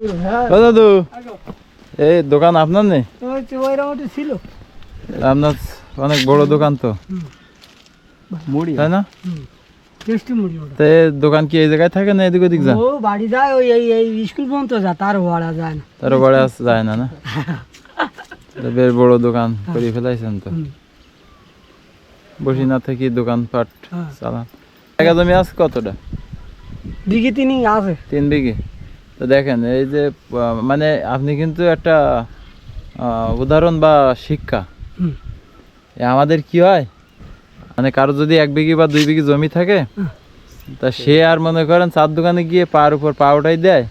হ্যাঁ। ও দাদু এই দোকান আপনার নেই? ছিল। আপনার অনেক বড় দোকান তো। মুড়ি। তাই না? টেস্টি মুড়ি ওটা। তো এই দোকান কি এই জায়গায় থাকে না এদিক ওদিক যান ও বাড়ি যায় ওই এই এই স্কুল পর্যন্ত যা তার ভাড়া যায় না। বড় আসা যায় না না? বেশ বড় দোকান করে ফেলাইছেন তো। বসি না থেকে দোকান পাট হ্যাঁ। চালান। জায়গা জমি আছে কতটা? বিঘে তিনি আছে। তিন বিঘে? তো দেখেন এই যে মানে আপনি কিন্তু একটা উদাহরণ বা শিক্ষা। আমাদের কি হয়? মানে কারও যদি এক বিঘি বা দুই বিঘি জমি থাকে তা সে আর মনে করেন চার দোকানে গিয়ে পাওয়ার উপর পাউটাই দেয়।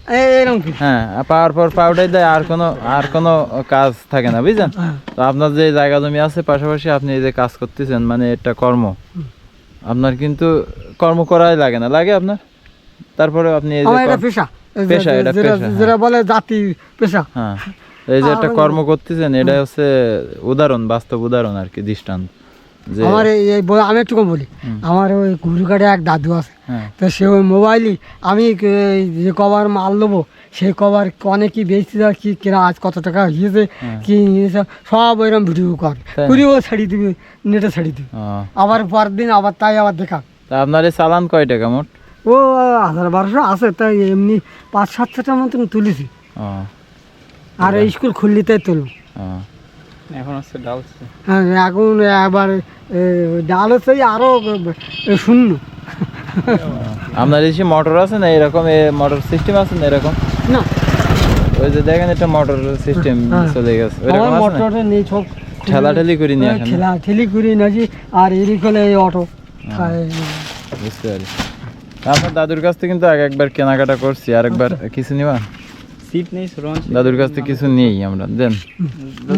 হ্যাঁ পাওয়ার পর পাউটাই দেয় আর কোনো আর কোনো কাজ থাকে না বুঝলেন হ্যাঁ। তো আপনার যে জায়গা জমি আছে পাশাপাশি আপনি এই যে কাজ করতেছেন মানে এটা কর্ম। আপনার কিন্তু কর্ম করাই লাগে না। লাগে আপনার? তারপরে আপনি এই যে পেশা এই যে- পেশা, এটা পেশা, যেটা বলে জাতি পেশা। হ্যাঁ এই যে একটা কর্ম করতেছেন এটা হচ্ছে উদাহরণ বাস্তব উদাহরণ আর কি দৃষ্টান্ত। আমার এই আমি একটু কম বলি। আমার ওই গুরুঘাটে এক দাদু আছে। হ্যাঁ। তো সে ওই মোবাইলই আমি যে কভার মাল নেব সেই কভার অনেক কি বেচতে কি কেনা আজ কত টাকা হয়েছে কি হয়েছে সব ওইরকম ভিডিও কর। হ্যাঁ। ছাড়ি দিবি নেটে ছাড়ি দিবি। আবার পরের দিন আবার তাই আবার দেখা। আপনার চালান কয় টাকা মোট? ও হাজার বারোশো আছে তাই এমনি পাঁচ সাতশোটার মতন তুলেছি। আর এই স্কুল খুললিতে তুলব। এখন হচ্ছে ডাল হ্যাঁ এখন একবার ডাল হচ্ছে আরও শূন্য। আপনার এসে মোটর আছে না এরকম মোটর সিস্টেম আছে না এরকম? না। ওই যে দেখেন এটা মোটর সিস্টেম হ্যাঁ। চলে গেছে। ওইরকম আছে নেই সব ঠেলা ঠেলি করে নিয়ে আসেন। ঠেলা ঠেলি করে নাজি আর এদিক হলে এই অটো বুঝতে পারি আপনার দাদুর কাছ থেকে কিন্তু আগে একবার কেনাকাটা করছি আর একবার কিছু নিবা? সিট নেই দাদুর কাছ থেকে কিছু নেই আমরা দেন।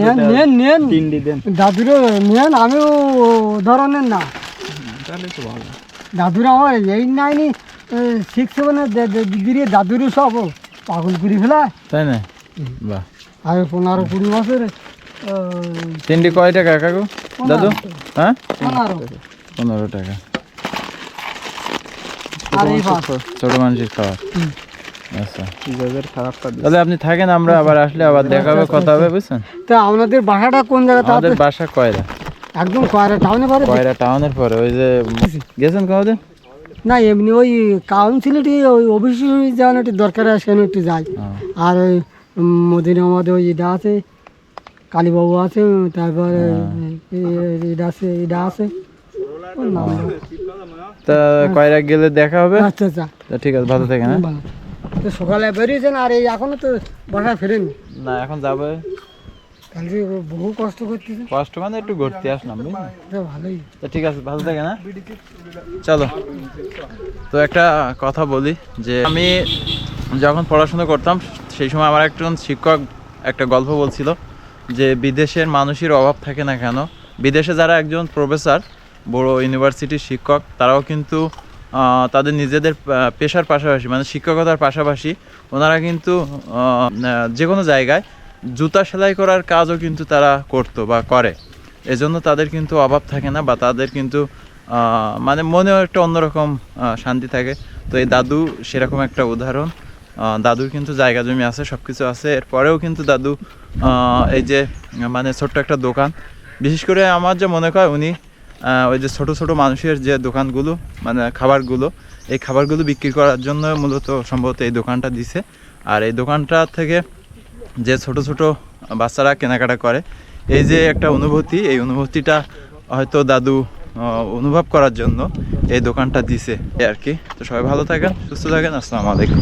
নেন নেন নেন। তিনটি দেন। দাদুরও নেন আমিও ও ধরনের না। তাহলে তো ভালো। দাদুর আমার এই নাইনি সিক্স সেভেনের দিদির দাদুরও সব ও পাগল করে ফেলা তাই না? বাহ। আর পনেরো কুড়ি বছর তিনটি কয় টাকা কাকু? দাদু? হ্যাঁ? পনেরো টাকা। ছোট মানুষের খাবার আচ্ছা তাহলে আপনি থাকেন আমরা আবার আসলে আবার দেখা হবে কথা হবে বুঝছেন তা আপনাদের বাসাটা কোন জায়গাতে আমাদের বাসা কয়রা একদম কয়রা টাউনে পারে কয়রা টাউনের পরে ওই যে গেছেন কোনোদিন না এমনি ওই কাউন্সিলটি ওই অফিসে যাওয়ার একটু দরকার আছে সেখানে একটু যাই আর ওই মদিনা আমাদের ওই এটা আছে কালীবাবু আছে তারপরে এটা আছে এটা আছে। তা কয়রা গেলে দেখা হবে? আচ্ছা আচ্ছা। ঠিক আছে ভালো হ্যাঁ। সকালে বেরিয়েছেন আর এই এখনও তো বাসায় ফেরেনি না এখন যাবে। ও বহু কষ্ট করতেছে কষ্ট মানে একটু ঘুরতে আসলাম ভালোই। তা ঠিক আছে ভালো থাকে না চলো। তো একটা কথা বলি যে আমি যখন পড়াশোনা করতাম সেই সময় আমার একজন শিক্ষক একটা গল্প বলছিল যে বিদেশের মানুষের অভাব থাকে না কেন? বিদেশে যারা একজন প্রফেসর বড় ইউনিভার্সিটির শিক্ষক, তারাও কিন্তু তাদের নিজেদের পেশার পাশাপাশি মানে শিক্ষকতার পাশাপাশি ওনারা কিন্তু যে কোনো জায়গায় জুতা সেলাই করার কাজও কিন্তু তারা করতো বা করে। এজন্য তাদের কিন্তু অভাব থাকে না বা তাদের কিন্তু মানে মনেও একটা অন্যরকম শান্তি থাকে। তো এই দাদু সেরকম একটা উদাহরণ। দাদুর কিন্তু জায়গা জমি আছে সব কিছু আছে। এরপরেও কিন্তু দাদু এই যে মানে ছোট্ট একটা দোকান। বিশেষ করে আমার যে মনে হয় উনি ওই যে ছোট ছোট মানুষের যে দোকানগুলো মানে খাবারগুলো, এই খাবারগুলো বিক্রি করার জন্য মূলত সম্ভবত এই দোকানটা দিছে। আর এই দোকানটা থেকে যে ছোট ছোট বাচ্চারা কেনাকাটা করে, এই যে একটা অনুভূতি, এই অনুভূতিটা হয়তো দাদু অনুভব করার জন্য এই দোকানটা দিছে আর কি। তো সবাই ভালো থাকেন, সুস্থ থাকেন, আসসালামু আলাইকুম।